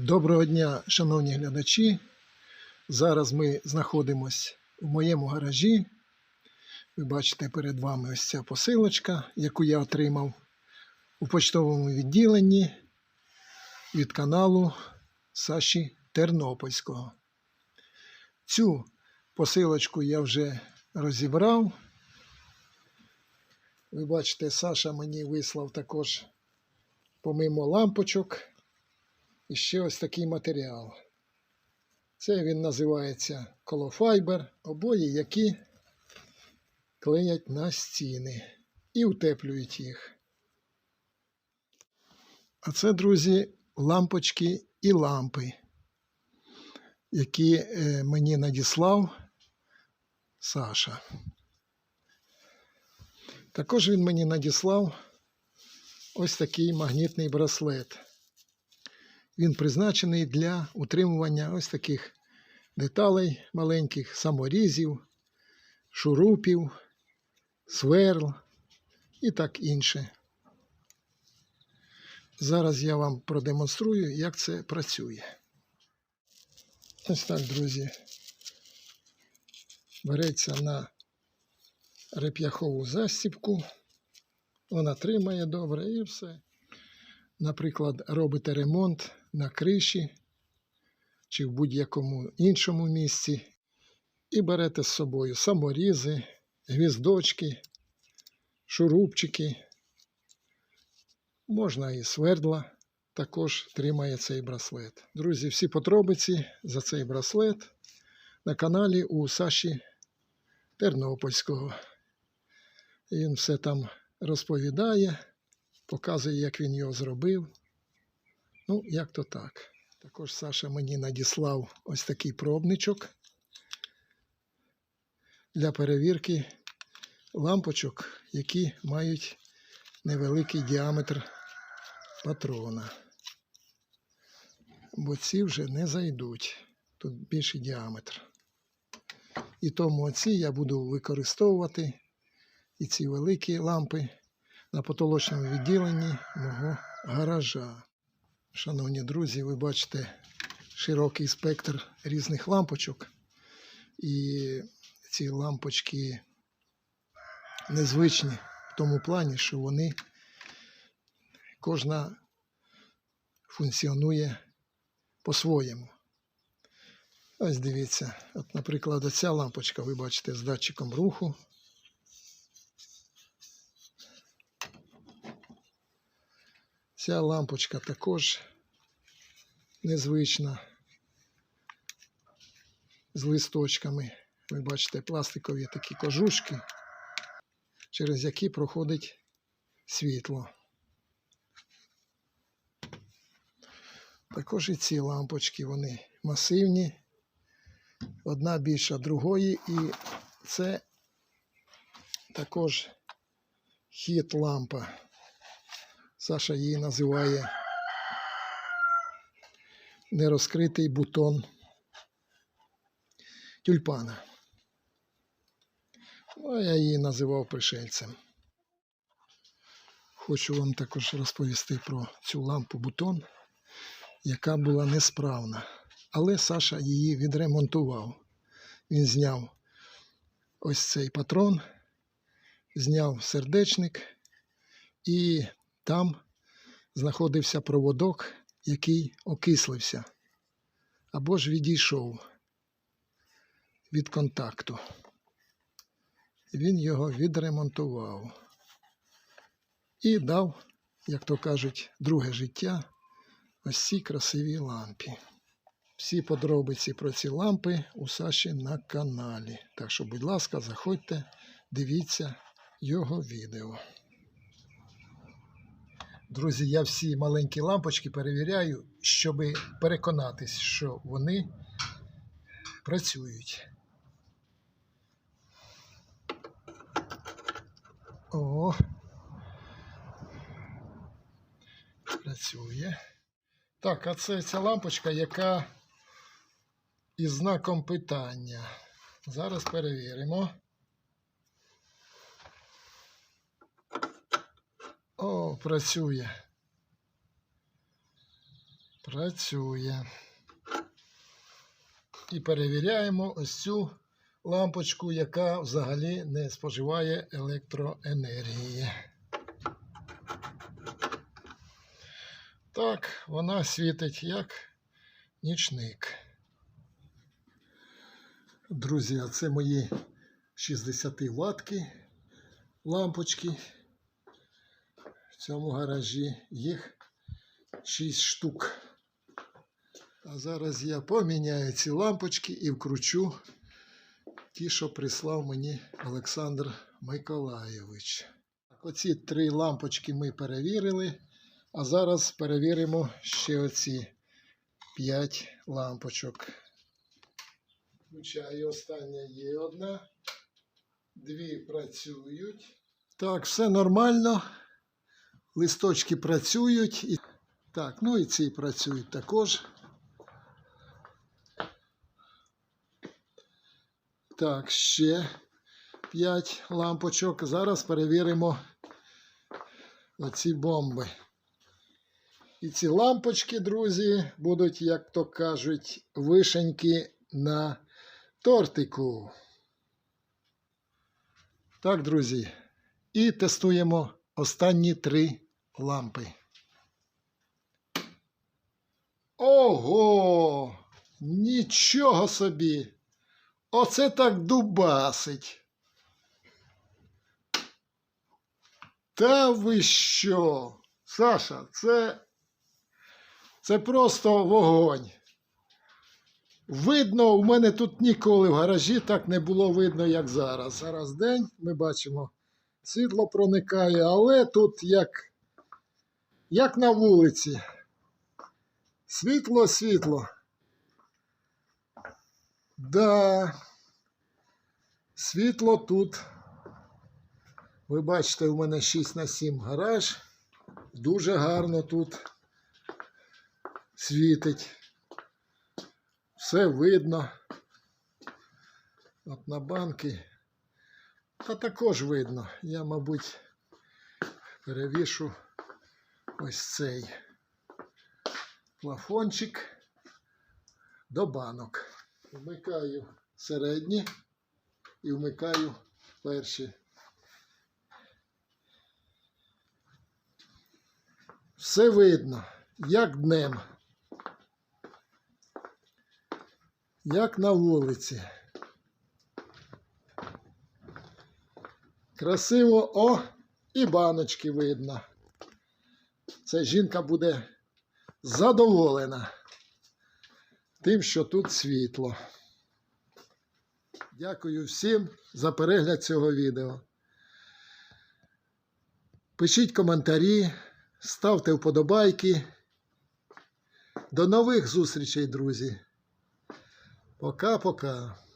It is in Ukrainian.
Доброго дня, шановні глядачі. Зараз ми знаходимося в моєму гаражі. Ви бачите перед вами ось ця посилочка, яку я отримав у почтовому відділенні від каналу Саші Тернопільського. Цю посилочку я вже розібрав. Ви бачите, Саша мені вислав також помимо лампочок. І ще ось такий матеріал. Це він називається колофайбер, обої, які клеять на стіни і утеплюють їх. А це, друзі, лампочки і лампи, які е, мені надіслав Саша. Також він мені надіслав ось такий магнітний браслет. Він призначений для утримування ось таких деталей маленьких, саморізів, шурупів, сверл і так інше. Зараз я вам продемонструю, як це працює. Ось так, друзі. Береться на реп'яхову застібку, вона тримає добре і все наприклад, робите ремонт на криші чи в будь-якому іншому місці, і берете з собою саморізи, гвіздочки, шурупчики, можна і свердла, також тримає цей браслет. Друзі, всі подробиці за цей браслет на каналі у Саші Тернопільського. Він все там розповідає показує, як він його зробив. Ну, як то так. Також Саша мені надіслав ось такий пробничок для перевірки лампочок, які мають невеликий діаметр патрона. Бо ці вже не зайдуть. Тут більший діаметр. І тому оці я буду використовувати і ці великі лампи на потолочному відділенні мого гаража. Шановні друзі, ви бачите широкий спектр різних лампочок. І ці лампочки незвичні в тому плані, що вони кожна функціонує по-своєму. Ось дивіться, от, наприклад, ця лампочка, ви бачите, з датчиком руху. Ця лампочка також незвична з листочками. Ви бачите пластикові такі кожушки, через які проходить світло. Також і ці лампочки, вони масивні, одна більша другої, і це також хід лампа. Саша її називає нерозкритий бутон тюльпана. Ну, а я її називав пришельцем. Хочу вам також розповісти про цю лампу бутон, яка була несправна. Але Саша її відремонтував. Він зняв ось цей патрон, зняв сердечник і там знаходився проводок, який окислився або ж відійшов від контакту. Він його відремонтував і дав, як то кажуть, друге життя ось цій красивій лампі. Всі подробиці про ці лампи у Саші на каналі. Так що, будь ласка, заходьте, дивіться його відео. Друзі, я всі маленькі лампочки перевіряю, щоб переконатись, що вони працюють. О, працює. Так, а це ця лампочка, яка із знаком питання. Зараз перевіримо. О, працює. Працює. І перевіряємо ось цю лампочку, яка взагалі не споживає електроенергії. Так, вона світить як нічник. Друзі, а це мої 60 ватки лампочки. В цьому гаражі їх 6 штук. А зараз я поміняю ці лампочки і вкручу ті, що прислав мені Олександр Миколайович. Оці три лампочки ми перевірили. А зараз перевіримо ще оці 5 лампочок. Включаю остання є одна. Дві працюють. Так, все нормально. Листочки працюють. І... Так, ну і ці працюють також. Так, ще 5 лампочок. Зараз перевіримо оці бомби. І ці лампочки, друзі, будуть, як то кажуть, вишеньки на тортику. Так, друзі. І тестуємо останні три лампи. Ого! Нічого собі! Оце так дубасить. Та ви що? Саша, це, це просто вогонь. Видно, у мене тут ніколи в гаражі так не було видно, як зараз. Зараз день, ми бачимо, світло проникає, але тут як, як на вулиці. Світло, світло. Да. Світло тут. Ви бачите, у мене 6 на 7 гараж. Дуже гарно тут світить. Все видно. От на банки. Та також видно. Я, мабуть, перевішу ось цей плафончик до банок. Вмикаю середні і вмикаю перші. Все видно, як днем. Як на вулиці. Красиво, о, і баночки видно. Це жінка буде задоволена тим, що тут світло. Дякую всім за перегляд цього відео. Пишіть коментарі, ставте вподобайки. До нових зустрічей, друзі. Пока-пока.